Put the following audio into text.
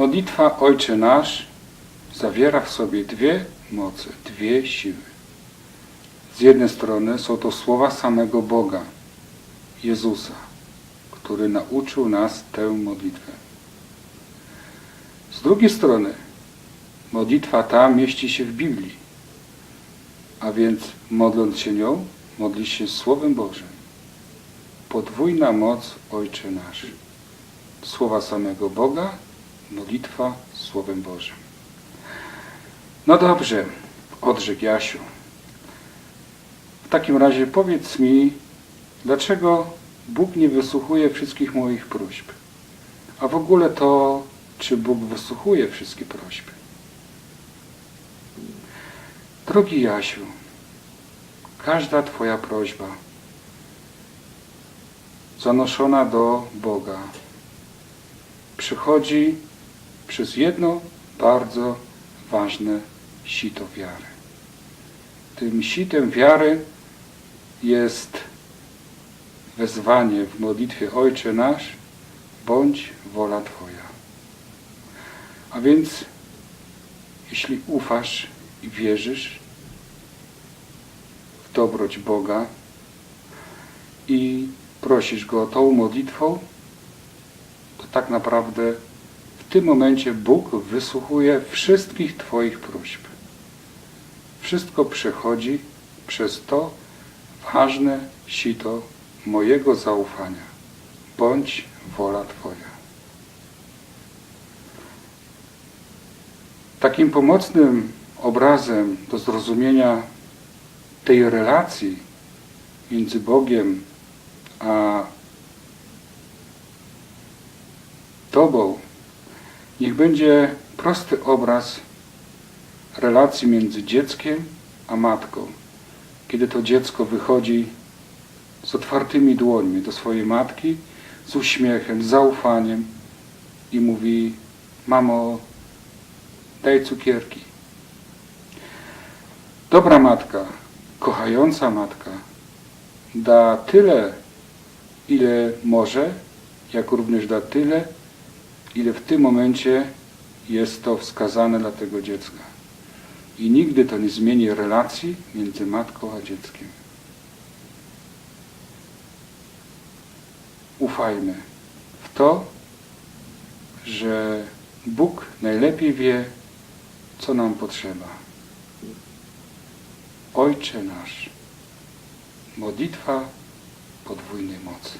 Modlitwa Ojcze Nasz zawiera w sobie dwie moce, dwie siły. Z jednej strony są to słowa samego Boga, Jezusa, który nauczył nas tę modlitwę. Z drugiej strony modlitwa ta mieści się w Biblii, a więc modląc się nią, modlisz się Słowem Bożym. Podwójna moc Ojcze Nasz. Słowa samego Boga, modlitwa Słowem Bożym. No dobrze, odrzekł Jasiu. W takim razie powiedz mi, dlaczego Bóg nie wysłuchuje wszystkich moich próśb? A w ogóle to, czy Bóg wysłuchuje wszystkie prośby? Drogi Jasiu, każda Twoja prośba zanoszona do Boga przychodzi przez jedno bardzo ważne sito wiary. Tym sitem wiary jest wezwanie w modlitwie Ojcze Nasz, bądź wola Twoja. A więc, jeśli ufasz i wierzysz w dobroć Boga i prosisz Go tą modlitwą, to tak naprawdę w tym momencie Bóg wysłuchuje wszystkich Twoich próśb. Wszystko przechodzi przez to ważne sito mojego zaufania. Bądź wola Twoja. Takim pomocnym obrazem do zrozumienia tej relacji między Bogiem a Tobą niech będzie prosty obraz relacji między dzieckiem a matką. Kiedy to dziecko wychodzi z otwartymi dłońmi do swojej matki, z uśmiechem, z zaufaniem i mówi: Mamo, daj cukierki. Dobra matka, kochająca matka, da tyle, ile może, jak również da tyle, ile w tym momencie jest to wskazane dla tego dziecka. I nigdy to nie zmieni relacji między matką a dzieckiem. Ufajmy w to, że Bóg najlepiej wie, co nam potrzeba. Ojcze nasz, modlitwa podwójnej mocy.